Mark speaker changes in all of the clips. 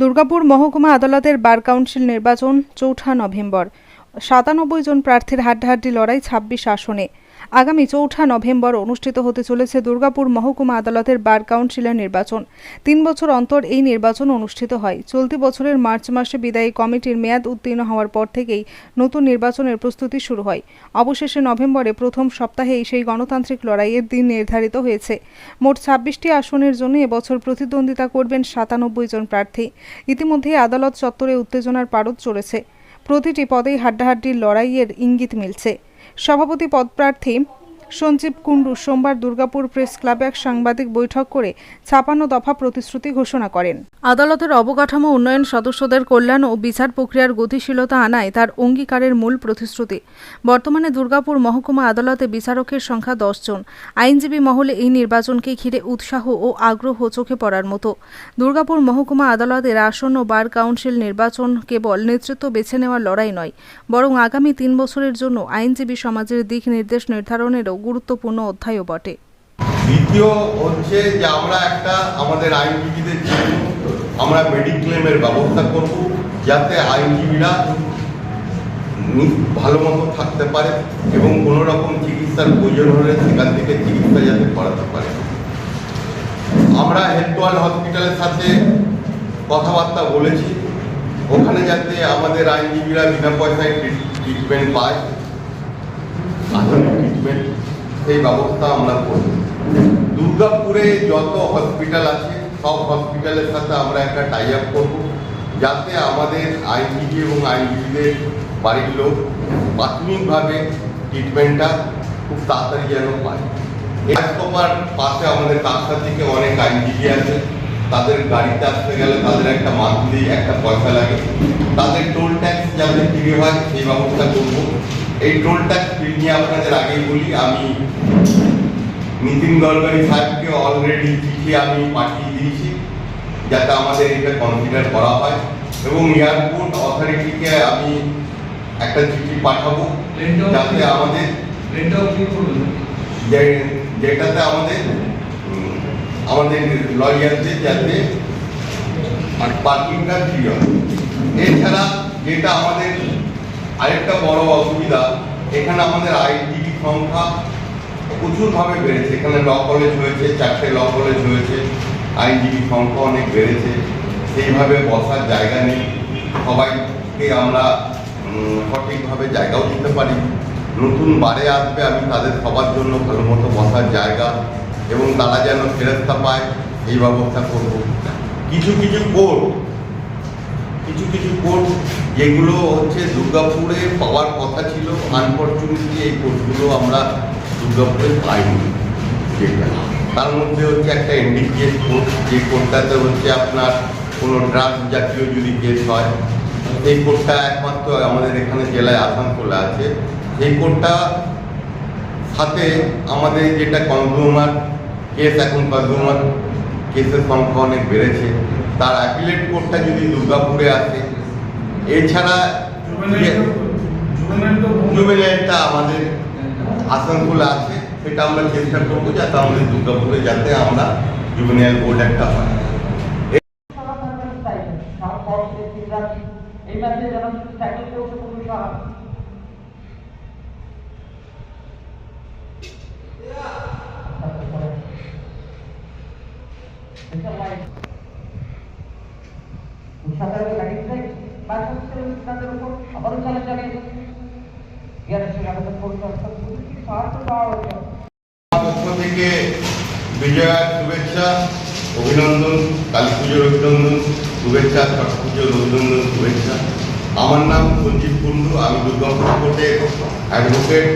Speaker 1: দুর্গাপুর মহকুমা আদালতের bar council নির্বাচন চৌঠা নভেম্বর। সাতানব্বই জন প্রার্থীর হাড্ডাহাড্ডি লড়াই ছাব্বিশ আসনে। আগামী চৌঠা নভেম্বর অনুষ্ঠিত হতে চলেছে দুর্গাপুর মহকুমা আদালতের বার কাউন্সিলের নির্বাচন। তিন বছর অন্তর এই নির্বাচন অনুষ্ঠিত হয়। চলতি বছরের মার্চ মাসে বিদায়ী কমিটির মেয়াদ উত্তীর্ণ হওয়ার পর থেকেই নতুন নির্বাচনের প্রস্তুতি শুরু হয়। অবশেষে নভেম্বরে প্রথম সপ্তাহেই সেই গণতান্ত্রিক লড়াইয়ের দিন নির্ধারিত হয়েছে। মোট ছাব্বিশটি আসনের জন্য এবছর প্রতিদ্বন্দ্বিতা করবেন সাতানব্বই জন প্রার্থী। ইতিমধ্যেই আদালত চত্বরে উত্তেজনার পারদ চড়েছে। প্রতিটি পদেই হাড্ডাহাড্ডির লড়াইয়ের ইঙ্গিত মিলছে। সভাপতি পদপ্রার্থী সঞ্জীব কুণ্ডু সোমবার দুর্গাপুর প্রেস ক্লাবে এক সাংবাদিক বৈঠক করে ছাপান্ন দফা প্রতিশ্রুতি ঘোষণা করেন। আদালতের অবকাঠামো উন্নয়ন সদস্যদের কল্যাণ ও বিচার প্রক্রিয়ার গতিশীলতা আনায় তার অঙ্গীকারের মূল প্রতিশ্রুতি। বর্তমানে দুর্গাপুর মহকুমা আদালতে বিচারকের সংখ্যা দশ জন। আইনজীবী মহলে এই নির্বাচনকে ঘিরে উৎসাহ ও আগ্রহ চোখে পড়ার মতো। দুর্গাপুর মহকুমা আদালতের আসন্ন বার কাউন্সিল নির্বাচন কেবল নেতৃত্ব বেছে নেওয়ার লড়াই নয়, বরং আগামী তিন বছরের জন্য আইনজীবী সমাজের দিক নির্দেশ নির্ধারণেরও গুরুত্বপূর্ণ অধ্যায়ও বটে।
Speaker 2: দ্বিতীয় হচ্ছে যে আমরা একটা আমাদের আইনজীবীদের আমরা মেডিক্লেমের ব্যবস্থা করব যাতে আইনজীবীরা ভালো মতো থাকতে পারে এবং কোনো রকম চিকিৎসার প্রয়োজন হলে সেখান থেকে চিকিৎসা যাতে করাতে পারে। আমরা হেলথ হসপিটালের সাথে কথাবার্তা বলেছি। ওখানে যাতে আমাদের আইনজীবীরা বিনা পয়সায় ট্রিটমেন্ট পায়, আধুনিক ট্রিটমেন্ট সেই ব্যবস্থা আমরা করব দুর্গাপুরে যত হসপিটাল আছে, সব হসপিটালের সাথে আমরা একটা টাই আপ করব, যাতে আমাদের আইনজীবী এবং আইনজীবীদের বাড়ির লোক প্রাথমিকভাবে ট্রিটমেন্টটা খুব তাড়াতাড়ি যেন পায়। রাজকোপার পাশে আমাদের কাছটা থেকে অনেক আইনজীবী আছে, তাদের গাড়িতে আসতে গেলে তাদের একটা মান্থলি একটা পয়সা লাগে। তাদের টোল ট্যাক্স যাতে ফ্রি হয়, সেই ব্যবস্থা করব। এই টোল ট্যাক্স নিয়ে আপনাদের আগেই বলি আমি নীতিন গডকরি সাহেবকে অলরেডি চিঠি আমি পাঠিয়ে দিয়েছি যাতে আমাদের এটা কনসিডার করা হয়। এবং এয়ারপোর্ট অথরিটিকে আমি একটা চিঠি পাঠাবো যাতে আমাদের যেটাতে আমাদের আমাদের লয়ারদের যাতে পার্কিংটা ফ্রি হয়। এছাড়া যেটা আমাদের আরেকটা বড় অসুবিধা, এখানে আমাদের আইনজীবী সংখ্যা প্রচুরভাবে বেড়েছে। এখানে ল কলেজ হয়েছে, চারটে ল কলেজ হয়েছে আইনজীবী সংখ্যা অনেক বেড়েছে। সেইভাবে বসার জায়গা নেই। সবাইকে আমরা সঠিকভাবে জায়গাও দিতে পারি। নতুন বারে আসবে, আমি তাদের সবার জন্য ভালো মতো বসার জায়গা এবং তারা যেন ফেরস্তা পায়, এই ব্যবস্থা করব। কিছু কিছু কোর্ট কিছু কিছু কোর্স যেগুলো হচ্ছে দুর্গাপুরে পাওয়ার কথা ছিল আনফর্চুনেটলি এই কোর্সগুলো আমরা দুর্গাপুরে পাইনি তার মধ্যে হচ্ছে একটা এনডিপিএস কোর্স যে কোর্টটাতে হচ্ছে আপনার কোনো ড্রাগ জাতীয় যদি কেস হয়, এই কোর্টটা একমাত্র আমাদের এখানে জেলায় আসানসোলে আছে। সেই কোর্টটা সাথে আমাদের যেটা কনজিউমার কেস এখন কনজিউমার কেসের সংখ্যা অনেক বেড়েছে। তার অ্যাপিলেট কোর্টটা যদি দুর্গাপুরে আসে এছাড়া জুবেলাইটটা আমাদের আসানসোলে আছে সেটা আমরা চেষ্টা করব যাতে আমাদের দুর্গাপুরে যাতে আমরা জুবেনিয়াল বোর্ড একটা হয়।
Speaker 3: এই হয়েছে
Speaker 2: পক্ষ থেকে বিজয়ার শুভেচ্ছা, অভিনন্দন, কালী পুজোর অভিনন্দন, শুভেচ্ছা, ছট পুজোর অভিনন্দন, শুভেচ্ছা। আমার নাম সঞ্জীব কুণ্ডু, আমি দুর্গাপুর কোর্টের অ্যাডভোকেট।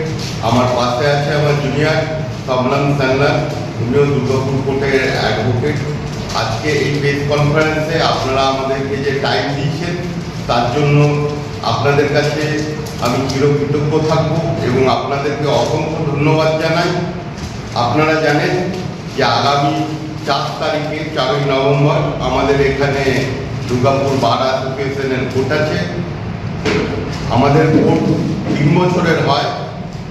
Speaker 2: আমার পাশে আছে আমার জুনিয়র সবলাম সান্নান উনিও দুর্গাপুর কোর্টের অ্যাডভোকেট। আজকে এই প্রেস কনফারেন্সে আপনারা আমাদেরকে যে টাইম দিয়েছেন, তার জন্য আপনাদের কাছে আমি চিরকৃতজ্ঞ থাকব এবং আপনাদেরকে অসংখ্য ধন্যবাদ জানাই। আপনারা জানেন যে আগামী চার তারিখে চারই নভেম্বর আমাদের এখানে দুর্গাপুর বার অ্যাসোসিয়েশনের ভোট আছে। আমাদের ভোট তিন বছরের হয়,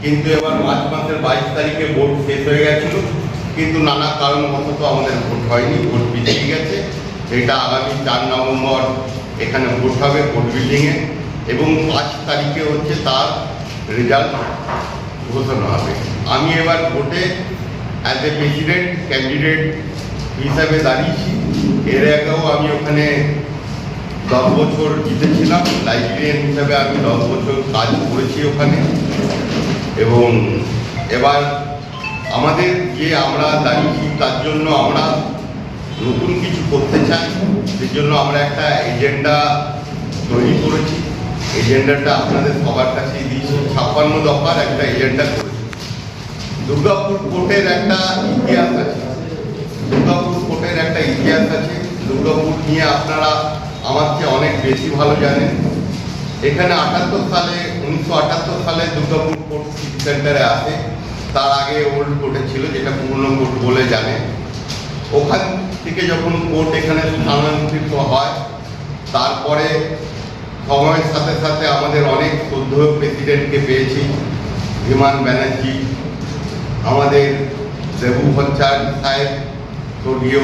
Speaker 2: কিন্তু এবার মার্চ মাসের বাইশ তারিখে ভোট শেষ হয়ে গেছিল। কিন্তু নানা কারণবশত আমাদের ভোট হয়নি, ভোট পিছিয়ে গেছে। সেটা আগামী চার নভেম্বর এখানে ভোট হবে ভোট বিল্ডিংয়ে এবং পাঁচ তারিখে হচ্ছে তার রেজাল্ট ঘোষণা হবে। আমি এবার ভোটে অ্যাজ এ প্রেসিডেন্ট ক্যান্ডিডেট হিসাবে দাঁড়িয়েছি। এর আগেও আমি ওখানে দশ বছর জিতেছিলাম লাইব্রেরিয়ান হিসাবে আমি দশ বছর কাজ করেছি ওখানে। এবং এবার আমাদের যে আমরা দাঁড়িয়েছি তার জন্য আমরা নতুন কিছু করতে চাই। সেজন্য আমরা একটা এজেন্ডা তৈরি করেছি। এজেন্ডাটা আপনাদের সবার কাছে দিয়েছি। ছাপ্পান্ন দফার একটা এজেন্ডা করেছি। দুর্গাপুর কোর্টের একটা ইতিহাস আছে। দুর্গাপুর কোর্টের একটা ইতিহাস আছে। দুর্গাপুর নিয়ে আপনারা আমার চেয়ে অনেক বেশি ভালো জানেন। এখানে আটাত্তর সালে, উনিশশো আটাত্তর সালে দুর্গাপুর কোর্ট সিটি সেন্টারে আসে। তার আগে ওল্ড কোর্টে ছিল, যেটা পুরনো কোর্ট বলে জানে। ওখান থেকে যখন কোর্ট এখানে স্থানান্তরিত হয়, তারপরে সময়ের সাথে সাথে আমাদের অনেক শ্রদ্ধেয় প্রেসিডেন্টকে পেয়েছি বিমান ব্যানার্জি, আমাদের দেবু ভট্টাচার্য সাহেব, স্বর্গীয়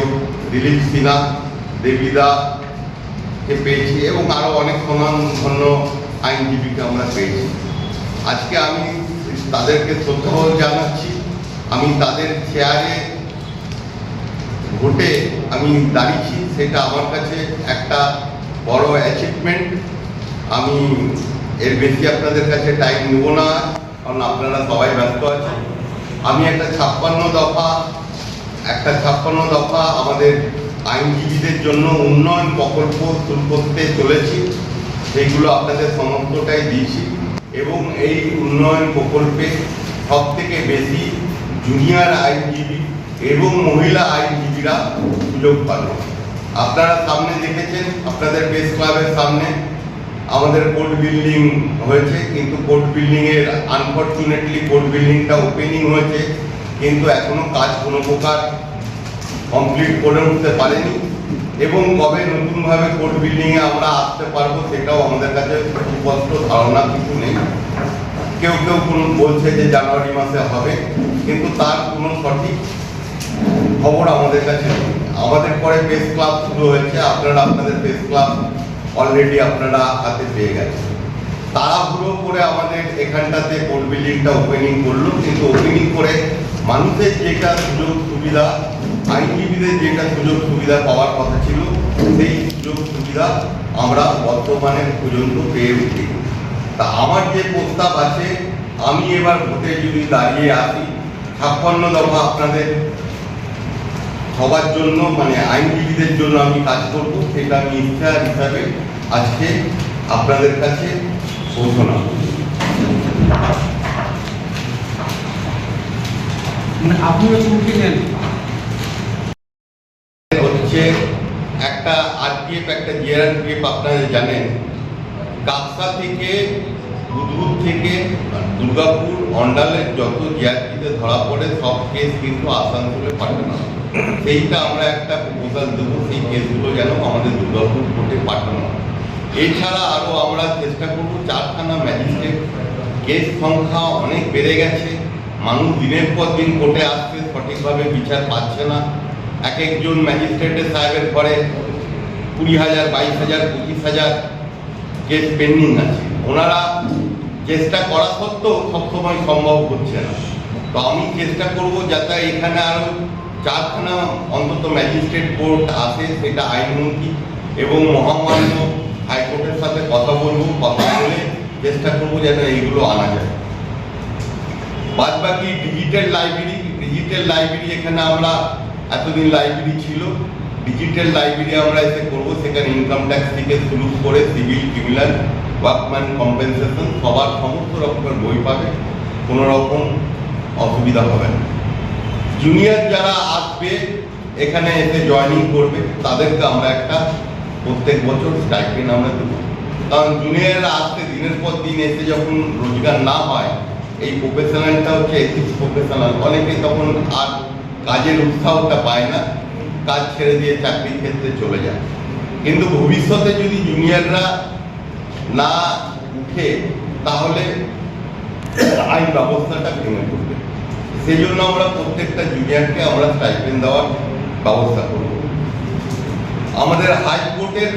Speaker 2: দিলীপ সিনহা, দেবিদা কে পেয়েছি, এবং আরও অনেক সমানধন্য আইনজীবীকে আমরা পেয়েছি। আজকে আমি তাদেরকে শ্রদ্ধা জানাচ্ছি। আমি তাদের চেয়ারে ভোটে আমি দাঁড়িয়েছি, সেটা আমার কাছে একটা বড় অ্যাচিভমেন্ট আমি এর বেশি আপনাদের কাছে টাইম নেব না, কারণ আপনারা সবাই ব্যস্ত আছেন। আমি একটা ছাপ্পান্ন দফা, একটা ছাপ্পান্ন দফা আমাদের আইনজীবীদের জন্য উন্নয়ন প্রকল্প শুরু করতে চলেছি। সেইগুলো আপনাদের সমস্তটাই দিয়েছি। এবং এই উন্নয়ন প্রকল্পে সব থেকে বেশি জুনিয়র আইনজীবী এবং মহিলা আইনজীবীরা সুযোগ পাবে। আপনারা সামনে দেখেছেন, আপনাদের প্রেস ক্লাবের সামনে আমাদের কোর্ট বিল্ডিং হয়েছে, কিন্তু কোর্ট বিল্ডিংয়ের আনফর্চুনেটলি কোর্ট বিল্ডিংটা ওপেনিং হয়েছে, কিন্তু এখনও কাজ কোনো প্রকার কমপ্লিট করে উঠতে পারেনি। এবং কবে নতুনভাবে কোর্ট বিল্ডিং এ আমরা আসতে পারব সেটাও আমাদের কাছে সুস্পষ্ট ধারণা কিছু নেই। কেউ কেউ কোন বলছে যে জানুয়ারি মাসে হবে, কিন্তু তার কোনো সঠিক খবর আমাদের কাছে নেই। আমাদের পরে প্রেস ক্লাব শুরু হয়েছে, আপনারা আপনাদের প্রেস ক্লাব অলরেডি আপনারা হাতে পেয়ে গেছেন। তাড়াহুড়ো করে আমাদের এখানটাতে কোর্ট বিল্ডিংটা ওপেনিং করল, কিন্তু ওপেনিং করে মানুষের যেটা সুযোগ সুবিধা আইনজীবীদের যেটা সুযোগ সুবিধা পাওয়ার কথা ছিল, সেই সুযোগ সুবিধা আমরা বর্তমানে পর্যন্ত পেয়ে উঠি তা আমার যে প্রস্তাব আছে, আমি এবার ভোটে যদি দাঁড়িয়ে আসি, ছাপ্পান্ন দফা আপনাদের সবার জন্য মানে আইনজীবীদের জন্য আমি কাজ করব, সেটা আমি ইচ্ছা হিসাবে আজকে আপনাদের কাছে ঘোষণা।
Speaker 4: মানে আপনিও
Speaker 2: হচ্ছে একটা আরপিএফ, একটা জিআরপিএফ আপনারা জানেন কাকসা থেকে বুধবুদ থেকে দুর্গাপুর অন্ডালের যত জিআরপিতে ধরা পড়ে, সব কেস কিন্তু আসানসোলে পাঠানো সেইটা আমরা একটা প্রপোজাল দেবো, সেই কেসগুলো যেন আমাদের দুর্গাপুর কোর্টে পাঠানো এছাড়া আরও আমরা চেষ্টা করব, চারখানা ম্যাজিস্ট্রেট, কেস সংখ্যা অনেক বেড়ে গেছে, মানুষ দিনের পর দিন কোর্টে আসছে, সঠিকভাবে বিচার পাচ্ছে না। এক একজন ম্যাজিস্ট্রেটের সাহেবের ঘরে কুড়ি হাজার, বাইশ হাজার, পঁচিশ হাজার কেস পেন্ডিং আছে। ওনারা চেষ্টা করা সত্ত্বেও সবসময় সম্ভব হচ্ছে না। তো আমি চেষ্টা করব যাতে এখানে আরও চারখানা অন্তত ম্যাজিস্ট্রেট কোর্ট আসে, সেটা আইনমন্ত্রী এবং মহামান্য হাইকোর্টের সাথে কথা বলব, কথা বলে চেষ্টা করব যেন এইগুলো আনা যায়। বাদ বাকি ডিজিটাল লাইব্রেরি ডিজিটাল লাইব্রেরি এখানে আমরা এতদিন লাইব্রেরি ছিল ডিজিটাল লাইব্রেরি আমরা এসে করব, সেখানে ইনকাম ট্যাক্স থেকে শুরু করে সিভিল ক্রিমিনাল ওয়ার্কম্যান কম্পেনসেশন সবার সমস্ত রকমের বই পাবে, কোনো রকম অসুবিধা হবে না। জুনিয়র যারা আসবে, এখানে এসে জয়েনিং করবে, তাদেরকে আমরা একটা প্রত্যেক বছর স্টাইপেন্ড আমরা দেবো। কারণ জুনিয়ররা আসতে দিনের পর দিন এসে যখন রোজগার না হয় এই প্রফেশনালটা হচ্ছে এথিক্স প্রফেশনাল অনেকে তখন আর কাজের উৎসাহটা পায় না, কাজ ছেড়ে দিয়ে চাকরির ক্ষেত্রে চলে যায়। কিন্তু ভবিষ্যতে যদি জুনিয়ররা না উঠে, তাহলে আইন ব্যবস্থাটা ভেঙে পড়বে। সেই জন্য আমরা প্রত্যেকটা জুনিয়রকে আমরা স্টাইপেন্ড দেওয়ার ব্যবস্থা করব। আমাদের হাইকোর্টের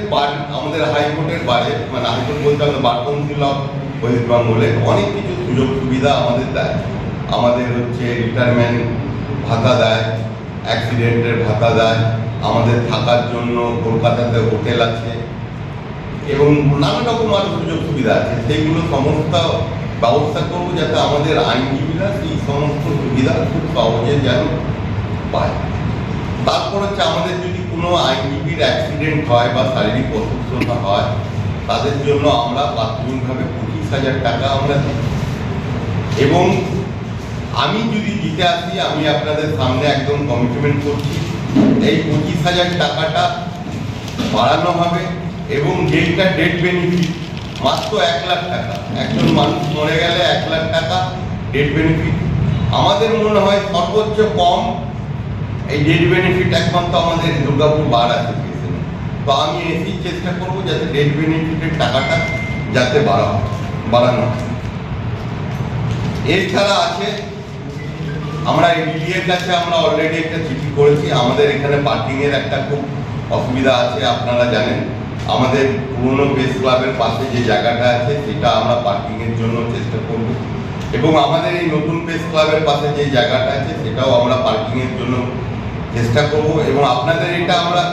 Speaker 2: আমাদের হাইকোর্টের বারে মানে হাইকোর্ট বলতে আমাদের বার কাউন্সিল অফ ওয়েস্ট বেঙ্গলে অনেক কিছু সুযোগ সুবিধা আমাদের দেয়। আমাদের হচ্ছে রিটায়ারমেন্ট ভাতা দেয় অ্যাক্সিডেন্টের ভাতা দেয়, আমাদের থাকার জন্য কলকাতাতে হোটেল আছে এবং নানা রকম আরও সুযোগ সুবিধা আছে। সেইগুলো সমস্ত ব্যবস্থা করব যাতে আমাদের আইনজীবীরা সেই সমস্ত সুবিধা খুব সহজে যেন পায়। তারপর হচ্ছে আমাদের যদি কোনো আইনজীবীর অ্যাক্সিডেন্ট হয় বা শারীরিক অসুস্থতা হয়, তাদের জন্য আমরা প্রাথমিকভাবে পঁচিশ হাজার টাকা আমরা দিই। এবং আমি যদি দিতে আসি, আমি আপনাদের সামনে একদম কমিটমেন্ট করছি। এই পঁচিশ হাজার টাকাটা বাড়ানো হবে এবং যেইটা ডেট বেনিফিট মাত্র এক লাখ টাকা। একজন মানুষ মরে গেলে এক লাখ টাকা ডেট বেনিফিট আমাদের মনে হয় সর্বোচ্চ কম এই ডেট বেনিফিট একমাত্র আমাদের দুর্গাপুর বার অ্যাসোসিয়েশনে তো আমি এসি চেষ্টা করব যাতে ডেট বেনিফিটের টাকাটা যাতে বাড়া বাড়ানো হয়। এছাড়া আছে আমরা এডিডিএর কাছে আমরা অলরেডি একটা চিঠি করেছি। আমাদের এখানে পার্কিং এর একটা খুব অসুবিধা আছে, আপনারা জানেন। আমাদের পুরনো প্রেস ক্লাবের পাশে যে জায়গাটা আছে, সেটা আমরা পার্কিং এর জন্য চেষ্টা করব। এবং আমাদের এই নতুন প্রেস ক্লাবের পাশে যে জায়গাটা আছে, সেটাও আমরা পার্কিং এর জন্য চেষ্টা করব। এবং আপনাদের এটা আমরা,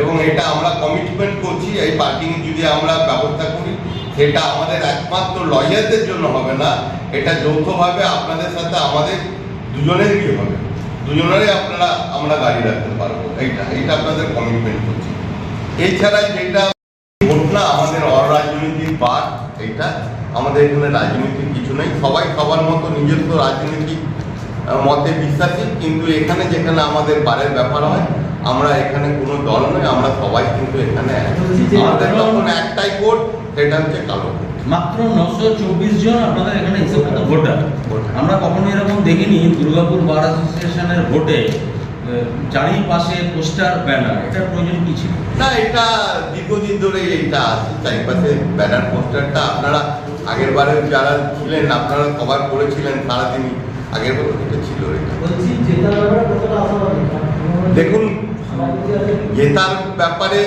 Speaker 2: এবং এটা আমরা কমিটমেন্ট করছি, এই পার্কিং যদি আমরা ব্যবস্থা করি, সেটা আমাদের একমাত্র লয়ারদের জন্য হবে না। এটা যৌথভাবে আপনাদের সাথে আমাদের দুজনেরই হবে? দুজনেরই আপনারা আমরা গাড়ি রাখতে পারব। এইটা এইটা আপনাদের কমিটমেন্ট করছি। এছাড়া যেটা ঘটনা আমাদের অরাজনৈতিক বার এটা আমাদের এখানে রাজনৈতিক কিছু নেই। সবাই সবার মতো নিজস্ব রাজনৈতিক মতে বিশ্বাসী কিন্তু এখানে যেখানে আমাদের বারের ব্যাপার হয় আমরা এখানে কোনো দল নয় আমরা সবাই কিন্তু এখানে আমাদের তখন একটাই কোড সেটা হচ্ছে কালো কোড
Speaker 4: মাত্র নশো চব্বিশ জন আপনাদের এখানে হিসেব মতো ভোটার। আমরা কখনো এরকম দেখিনি দুর্গাপুর বার অ্যাসোসিয়েশনের ভোটে চারিপাশে পোস্টার ব্যানার। এটার প্রয়োজন কি ছিল?
Speaker 2: না এটা দীর্ঘদিন ধরে এইটা আছে। চারিপাশে ব্যানার পোস্টারটা আপনারা আগের বারে যারা ছিলেন আপনারা কভার করেছিলেন সারাদিনই আগের বছর এটা ছিল এটা।
Speaker 3: বলছি জেতার ব্যাপারে কতটা আশাবাদী?
Speaker 2: দেখুন জেতার ব্যাপারে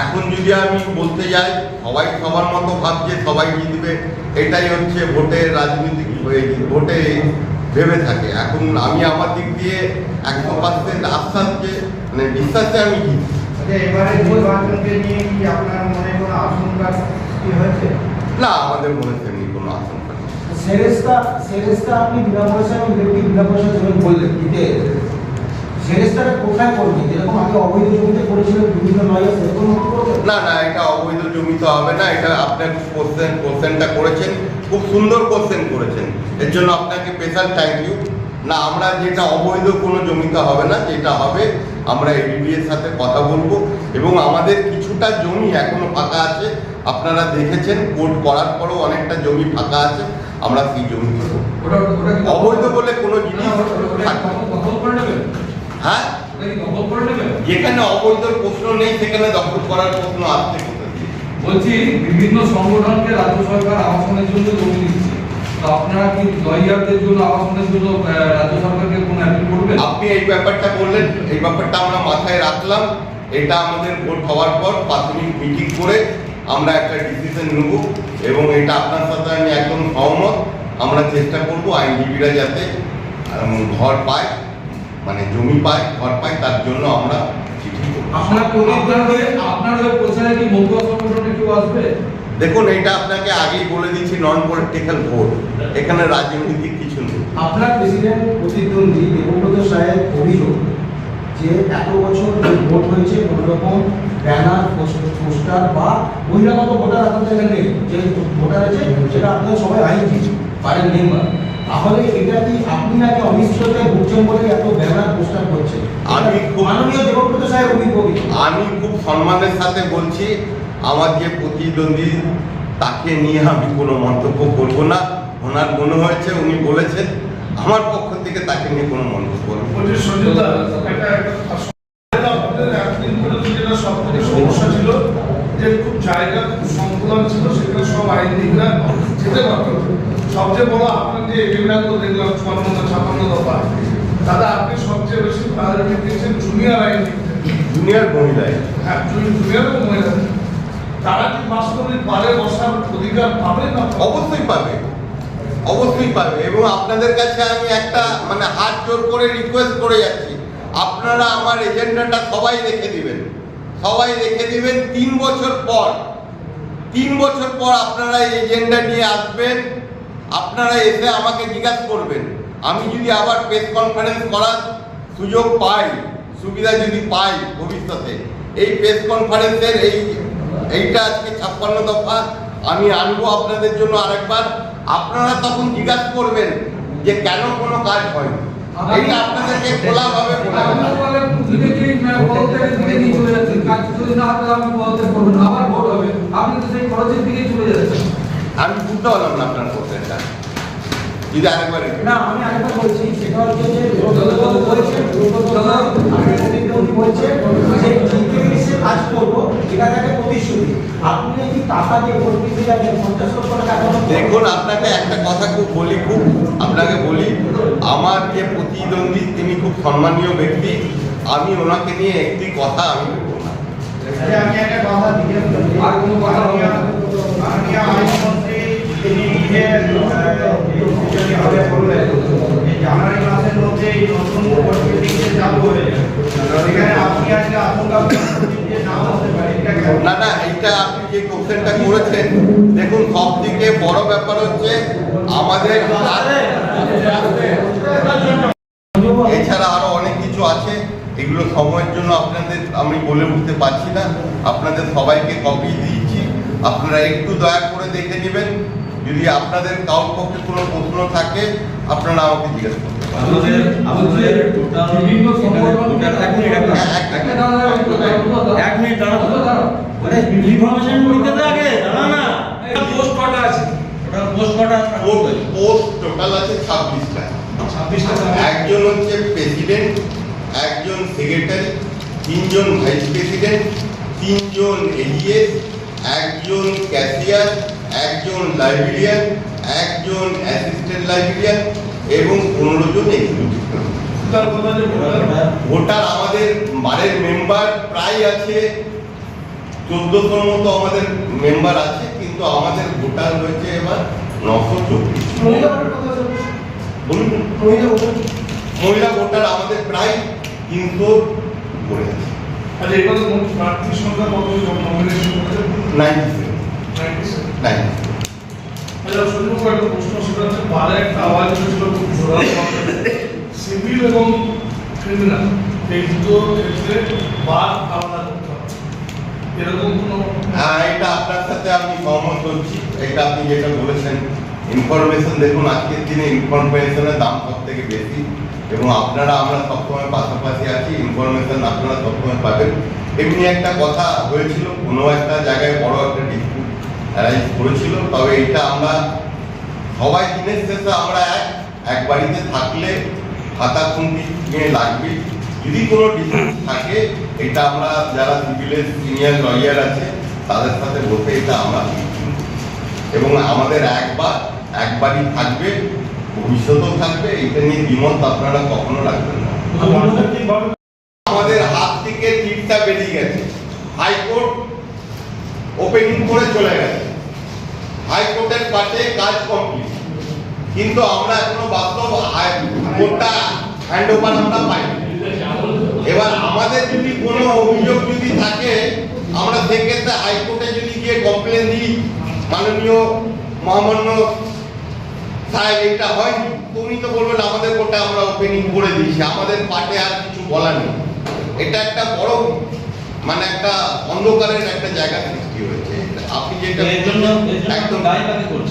Speaker 2: এখন যদি আমি বলতে যাই সবাই সবার মতো ভাবছে সবাই জিতবে। এটাই হচ্ছে ভোটের রাজনীতি ভোটে ভেবে থাকে। এখন আমি আমার দিক দিয়ে একশো পার্সেন্ট আশ্বাস যে মানে বিশ্বাসে আমি জিতছি।
Speaker 5: আচ্ছা, এবারে নির্বাচনকে কি আপনার মনে কোনো আশঙ্কা সৃষ্টি হয়েছে?
Speaker 2: না আমাদের মনে তেমনি কোনো আশঙ্কা নেই।
Speaker 3: সেরেস্তা সেরেস্তা আপনি বিনা পয়সা এবং ব্যক্তি বিনা পয়সা বললেন? সেরেস্তাটা কোথায় করবে যেরকম আগে অবৈধ জমিতে করেছিলেন বিভিন্ন লয়ার সেরকম
Speaker 2: না না এটা অবৈধ জমি তো হবে না এটা আপনার কোশ্চেন কোশ্চেনটা করেছেন খুব সুন্দর কোশ্চেন করেছেন। এর জন্য আপনাকে স্পেশাল থ্যাংক ইউ না আমরা যেটা অবৈধ কোনো জমিতে হবে না যেটা হবে আমরা এডিবি এর সাথে কথা বলব। এবং আমাদের কিছুটা জমি এখনও ফাঁকা আছে আপনারা দেখেছেন কোর্ট করার পরও অনেকটা জমি ফাঁকা আছে আমরা সেই জমি করব
Speaker 6: ওটা ওটা
Speaker 2: অবৈধ বলে কোনো জিনিস হ্যাঁ? যেখানে অবৈধ প্রশ্ন নেই সেখানে দখল করার প্রশ্ন আসছে
Speaker 6: বলছি বিভিন্ন সংগঠনকে রাজ্য সরকার আবাসনের জন্য জমি দিচ্ছে। তো আপনারা কি লয়ারদের জন্য আবাসনের জন্য রাজ্য সরকারকে কোনো অ্যাপিল করবেন?
Speaker 2: আপনি এই ব্যাপারটা বললেন এই ব্যাপারটা আমরা মাথায় রাখলাম। এটা আমাদের ভোট হওয়ার পর প্রাথমিক মিটিং করে আমরা একটা ডিসিশন নেব এবং এটা আপনার সাথে আমি একদম সহমত। আমরা চেষ্টা করব আইনজীবীরা যাতে ঘর পায়। মানে জমি পায় ঘর পায় তার জন্য আমরা চিঠি
Speaker 6: আপনার আপনার আপনার প্রচারে কি সংগঠনে কেউ আসবে?
Speaker 2: দেখুন এটা আপনাকে আগেই বলে দিচ্ছি নন পলিটিক্যাল ভোট এখানে রাজনৈতিক কিছু নেই।
Speaker 3: আপনার প্রেসিডেন্ট প্রতিদ্বন্দ্বী দেবব্রত সাহেব অভিযোগ যে এত বছর যে ভোট হয়েছে কোনো রকম ব্যানার পোস্টার বা মহিলাগত ভোটার আপনাদের এখানে নেই। যে ভোটার আছে সেটা আপনাদের সবাই আইনজীবী পারেন মেম্বার তাহলে এটা কি আপনি নাকি অনিশ্চয়তায় ভুগছেন বলে এত ব্যানার পোস্টার করছে
Speaker 2: আমি খুব-
Speaker 3: মাননীয় দেবব্রত সাহেব অভিযোগ
Speaker 2: আমি খুব সম্মানের সাথে বলছি আমার যে প্রতিদ্বন্দ্বী তাকে নিয়ে আমি কোনো মন্তব্য করব না। ওনার মনে হয়েছে উনি বলেছেন আমার পক্ষ থেকে তাকে নিয়ে কোনো মন্তব্য করব
Speaker 5: সমস্যা ছিল যে খুব জায়গা খুব সংকুলন ছিল সেখানে সব আইনজীবীরা যেতে পারত সবচেয়ে বড় আপনার যে এগ্রিমেন্ট দেখলাম চুয়ান্ন ছাপান্ন দফা। দাদা আপনি সবচেয়ে বেশি প্রায়োরিটি দিয়েছেন জুনিয়র আইনজীবীদের
Speaker 2: জুনিয়র মহিলায়
Speaker 5: হ্যাঁ জুনিয়র এবং মহিলা তারা কি বাস্তবে বারে বসার অধিকার পাবে না?
Speaker 2: অবশ্যই পাবে। অবশ্যই পাবে। এবং আপনাদের কাছে আমি একটা মানে হাত জোর করে রিকোয়েস্ট করে যাচ্ছি। আপনারা আমার এজেন্ডাটা সবাই রেখে দিবেন। সবাই রেখে দিবেন তিন বছর পর। তিন বছর পর আপনারা এই এজেন্ডা নিয়ে আসবেন। আপনারা এসে আমাকে জিজ্ঞাসা করবেন। আমি যদি আবার প্রেস কনফারেন্স করার সুযোগ পাই সুবিধা যদি পাই ভবিষ্যতে এই প্রেস কনফারেন্সের এই এইটা আজকে ছাপ্পান্ন দফা আমি আনব আপনাদের জন্য আরেকবার। আপনারা তখন জিজ্ঞাসা করবেন যে কেন কোনো কাজ হয়নি। এইটা আপনাদেরকে খোলাভাবে বলা
Speaker 6: আপনি বলেন ইমিডিয়েটলি পদত্যাগ দিকে নিয়ে চলে যাচ্ছেন কাজ যদি না হয় আপনি পদত্যাগ করবেন আবার ভোট হবে। আপনি তো সেই খরচের দিকে চলে যাচ্ছেন।
Speaker 2: আমি বুঝতে পারলাম না আপনার কোশ্চেনটা যদি আরেকবার একটু-
Speaker 3: না আমি আরেকবার বলছি সেটা হচ্ছে যে আমি বলছে কাজ করব এটা তাকে প্রতিশ্রুতি। আপনি কি টাকা দিয়ে দিতে যাবেন পঞ্চাশ লক্ষ টাকা এখনও
Speaker 2: দেখুন আপনাকে একটা কথা খুব বলি খুব আপনাকে বলি আমার যে প্রতিদ্বন্দ্বী তিনি খুব সম্মানীয় ব্যক্তি। আমি ওনাকে নিয়ে একটি কথা আমি বলব না।
Speaker 7: আমি একটা কথা
Speaker 6: আর কোনো কথা হবে না।
Speaker 7: মাননীয় আইনমন্ত্রী তিনি নিজে হবে বললেন যে জানুয়ারি মাসের মধ্যে এই নতুন ভোট চালু হয়ে যাবে আপনি আজকে আশঙ্কা না এটা
Speaker 2: না এইটা আপনি যে কোশ্চেনটা করেছেন, দেখুন সব থেকে বড় ব্যাপার হচ্ছে আমাদের এছাড়া আরও অনেক কিছু আছে। এগুলো সময়ের জন্য আপনাদের আমি বলে উঠতে পারছি না। আপনাদের সবাইকে কপি দিয়েছি আপনারা একটু দয়া করে দেখে নেবেন। যদি আপনাদের কাউর পক্ষে কোনো প্রশ্ন থাকে আপনারা আমাকে জিজ্ঞেস
Speaker 4: এক মিনিট
Speaker 6: দাঁড়াও,
Speaker 4: ইনফরমেশন আগে দাঁড়া না।
Speaker 5: পোস্ট কটা আছে?
Speaker 4: ওটা পোস্ট কটা
Speaker 2: পোস্ট টোটাল আছে ছাব্বিশটা।
Speaker 5: ছাব্বিশটা
Speaker 2: একজন হচ্ছে প্রেসিডেন্ট একজন সেক্রেটারি তিনজন ভাইস প্রেসিডেন্ট তিনজন এডিএস একজন ক্যাশিয়ার একজন লাইব্রেরিয়ান একজন অ্যাসিস্ট্যান্ট লাইব্রেরিয়ান এবং পনেরো জন এক্সিকিউটিভ
Speaker 5: ভোটার
Speaker 2: আমাদের বারের মেম্বার প্রায় আছে চোদ্দশোর মতো আমাদের মেম্বার আছে কিন্তু আমাদের ভোটার হয়েছে এবার নশো চব্বিশ? বলুন।
Speaker 3: মহিলা ভোটার?
Speaker 2: আমাদের প্রায় তিনশো পড়ে আছে।
Speaker 5: আচ্ছা এবার মোট সংখ্যা কত নমিনেশন করেছে আচ্ছা সুযোগ একটা প্রশ্ন সেটা হচ্ছে বারে একটা আওয়াজ উঠেছিল খুব জোরালো সিভিল এবং ক্রিমিনাল এই দুটো ক্ষেত্রে বার আলাদা করতে হবে। এরকম কোনো
Speaker 2: হ্যাঁ এটা আপনার সাথে আমি সহমত এটা আপনি যেটা বলেছেন ইনফরমেশন দেখুন আজকের দিনে ইনফরমেশনের দাম সব থেকে বেশি। এবং আপনারা আমরা সবসময় পাশাপাশি আছি ইনফরমেশন আপনারা সবসময় পাবেন। এমনি একটা কথা হয়েছিল কোনো একটা জায়গায় বড় একটা ডিসপিউট অ্যারাইজ করেছিল, তবে এটা আমরা সবাই দিনের শেষে আমরা এক এক বাড়িতে থাকলে খাতা খুন্তি নিয়ে লাগবে। যদি কোনো ডিসপিউট থাকে, এটা আমরা যারা সিভিলের সিনিয়র লয়ার আছে, তাদের সাথে বসে এটা আমরা এবং আমাদের একবার একবারই থাকবে ভবিষ্যতেও থাকবে এটা নিয়ে দ্বিমত আপনারা কখনো রাখবেন না। আমাদের হাত থেকে টিপটা বেরিয়ে গেছে। হাইকোর্ট ওপেনিং করে চলে গেছে। হাইকোর্টের পাশে কাজ কমপ্লিট কিন্তু আমরা এখনও বাস্তব কোর্টটা হ্যান্ড ওভার আমরা পাইনি। এবার আমাদের যদি কোনো অভিযোগ যদি থাকে, আমরা সেক্ষেত্রে হাইকোর্টে যদি গিয়ে কমপ্লেন দিই, মাননীয় মহামান্য সাহেব এটা হয়নি তুমি তো বলবেন আমাদের কোর্টে আমরা ওপেনিং করে দিয়েছি আমাদের পাটে আর কিছু বলার নেই। এটা একটা বড় মানে একটা অন্ধকারের একটা জায়গা সৃষ্টি হয়েছে। আপনি যেটা একদম?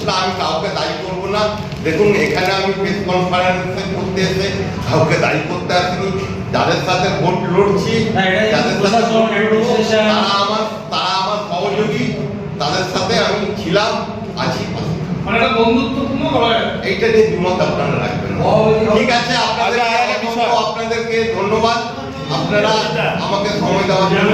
Speaker 2: না আমি কাউকে দায়ী করব না। দেখুন এখানে আমি প্রেস কনফারেন্সে করতে এসে কাউকে দায়ী করতে আসিনি। যাদের সাথে ভোট লড়ছি যাদের সাথে। তারা আমার তারা আমার সহযোগী। তাদের সাথে আমি ছিলাম আছি।
Speaker 5: মানে একটা বন্ধুত্বপূর্ণ
Speaker 2: এইটা নিয়ে দ্বিমত আপনারা রাখবেন। ঠিক আছে আপনাদের আপনাদেরকে ধন্যবাদ। আপনারা আমাকে সময় দেওয়ার জন্য